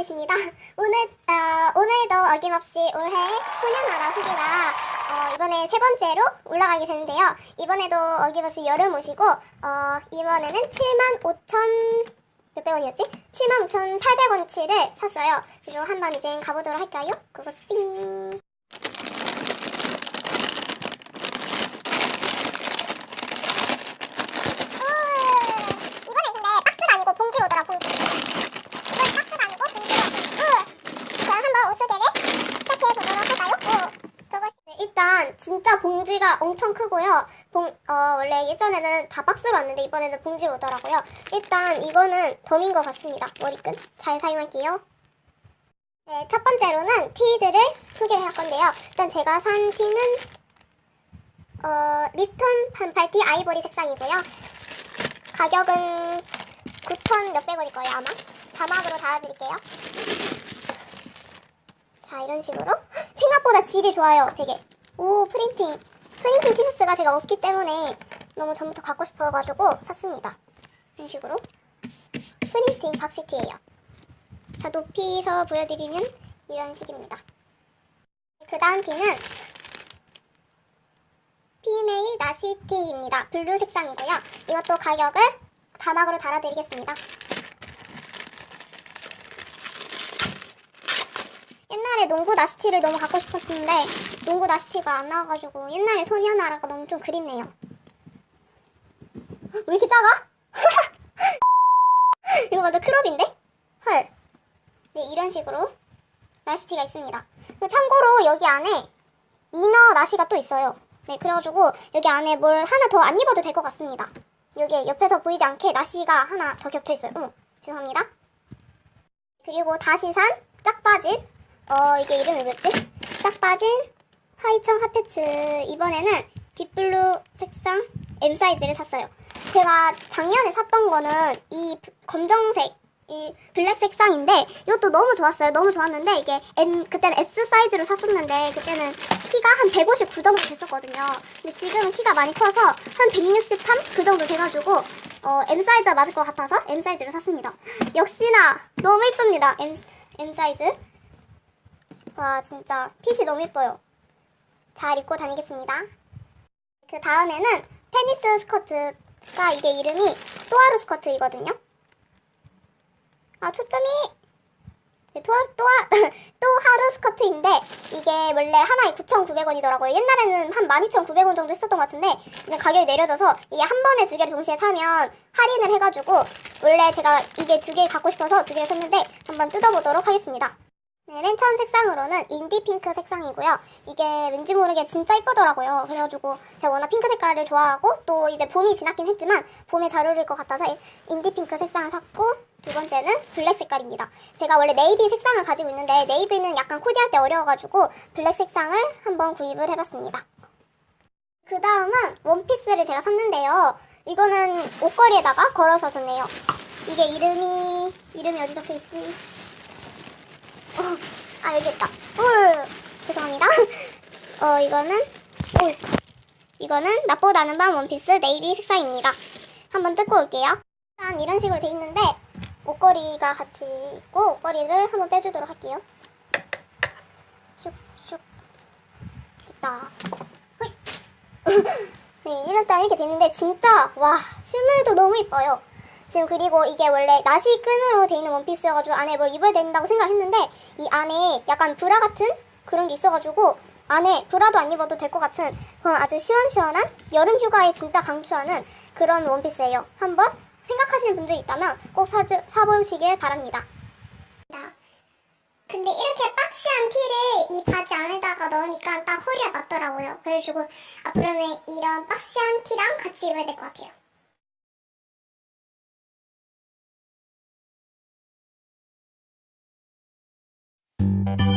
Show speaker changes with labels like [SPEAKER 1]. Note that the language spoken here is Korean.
[SPEAKER 1] 라빗입니다. 오늘 어, 오늘도 어김없이 올해 소녀나라 후기가 어, 이번에 세 번째로 올라가게 되는데요. 이번에도 어김없이 여름 옷이고 어, 이번에는 7만 5천 몇백 원이었지? 7만 5천 8백 원치를 샀어요. 그래서 한번 이제 가보도록 할까요? 띵. 이번엔 근데 박스가 아니고 봉지로 오더라 봉지. 이건 박스가 아니고 봉지로. 응. 그럼 한번 옷소개를 시작해 보도록 할까요? 응. 그거 네, 일단 진짜 봉지가 엄청 크고요. 봉, 어, 원래 예전에는 다 박스로 왔는데 이번에는 봉지로 오더라고요. 일단 이거는 덤인 것 같습니다. 머리끈. 잘 사용할게요. 네, 첫 번째로는 티들을 소개를 할 건데요. 일단 제가 산 티는 어, 립톤 반팔티 아이보리 색상이고요. 가격은 9천 몇백 원일 거예요 아마 자막으로 달아드릴게요 자 이런 식으로 생각보다 질이 좋아요 되게 오 프린팅 프린팅 티셔츠가 제가 없기 때문에 너무 전부터 갖고 싶어가지고 샀습니다 이런 식으로 프린팅 박시티예요 자 높이서 보여드리면 이런 식입니다 그 다음 티는 피메일 나시티입니다. 블루 색상이고요. 이것도 가격을 자막으로 달아드리겠습니다. 옛날에 농구 나시티를 너무 갖고 싶었는데 농구 나시티가 안 나와가지고 옛날에 소녀나라가 너무 좀 그립네요. 왜 이렇게 작아? 이거 완전 크롭인데? 헐. 네, 이런 식으로 나시티가 있습니다. 그리고 참고로 여기 안에 이너 나시가 또 있어요. 네, 그래가지고 여기 안에 뭘 하나 더 안 입어도 될 것 같습니다. 여기 옆에서 보이지 않게 나시가 하나 더 겹쳐 있어요. 어머, 죄송합니다. 그리고 다시 산 짝빠진 어 이게 이름이 뭐였지? 짝빠진 하이청 핫패츠 이번에는 딥블루 색상 M 사이즈를 샀어요. 제가 작년에 샀던 거는 이 부- 검정색 이 블랙 색상인데 이것도 너무 좋았어요. 너무 좋았는데 이게 M 그때는 S 사이즈로 샀었는데 그때는 키가 한 159 정도 됐었거든요. 근데 지금은 키가 많이 커서 한 163 그 정도 돼가지고 어, M 사이즈가 맞을 것 같아서 M 사이즈를 샀습니다. 역시나 너무 이쁩니다. M M 사이즈. 와 진짜 핏이 너무 이뻐요. 잘 입고 다니겠습니다. 그 다음에는 테니스 스커트가 이게 이름이 또하루 스커트이거든요. 아 초점이 네, 또하, 또하, 또 하루 스커트인데 이게 원래 하나에 9,900원이더라고요. 옛날에는 한 12,900원 정도 했었던 것 같은데 이제 가격이 내려져서 이게 한 번에 두 개를 동시에 사면 할인을 해가지고 원래 제가 이게 두 개 갖고 싶어서 두 개를 샀는데 한번 뜯어보도록 하겠습니다. 네, 맨 처음 색상으로는 인디 핑크 색상이고요. 이게 왠지 모르게 진짜 이쁘더라고요. 그래가지고 제가 워낙 핑크 색깔을 좋아하고 또 이제 봄이 지났긴 했지만 봄에 잘 어울릴 것 같아서 인디 핑크 색상을 샀고 두 번째는 블랙 색깔입니다. 제가 원래 네이비 색상을 가지고 있는데 네이비는 약간 코디할 때 어려워가지고 블랙 색상을 한번 구입을 해봤습니다. 그 다음은 원피스를 제가 샀는데요. 이거는 옷걸이에다가 걸어서 줬네요. 이게 이름이 이름이 어디 적혀 있지? 어, 아 여기 있다. 헐 죄송합니다. 어 이거는 오 이거는 낮보다 않은 밤 원피스 네이비 색상입니다. 한번 뜯고 올게요. 일단 이런 식으로 돼 있는데 옷걸이가 같이 있고 옷걸이를 한번 빼주도록 할게요. 슉슉 됐다. 네 일단 이렇게 됐는데 진짜 와 실물도 너무 이뻐요. 지금 그리고 이게 원래 나시 끈으로 돼 있는 원피스여가지고 안에 뭘 입어야 된다고 생각했는데 이 안에 약간 브라 같은 그런 게 있어가지고 안에 브라도 안 입어도 될 것 같은 그런 아주 시원시원한 여름 휴가에 진짜 강추하는 그런 원피스예요. 한번 생각하시는 분들이 있다면 꼭 사주, 사보시길 바랍니다. 근데 이렇게 박시한 티를 이 바지 안에다가 넣으니까 딱 허리에 맞더라고요. 그래가지고 앞으로는 이런 박시한 티랑 같이 입어야 될 것 같아요. Thank you.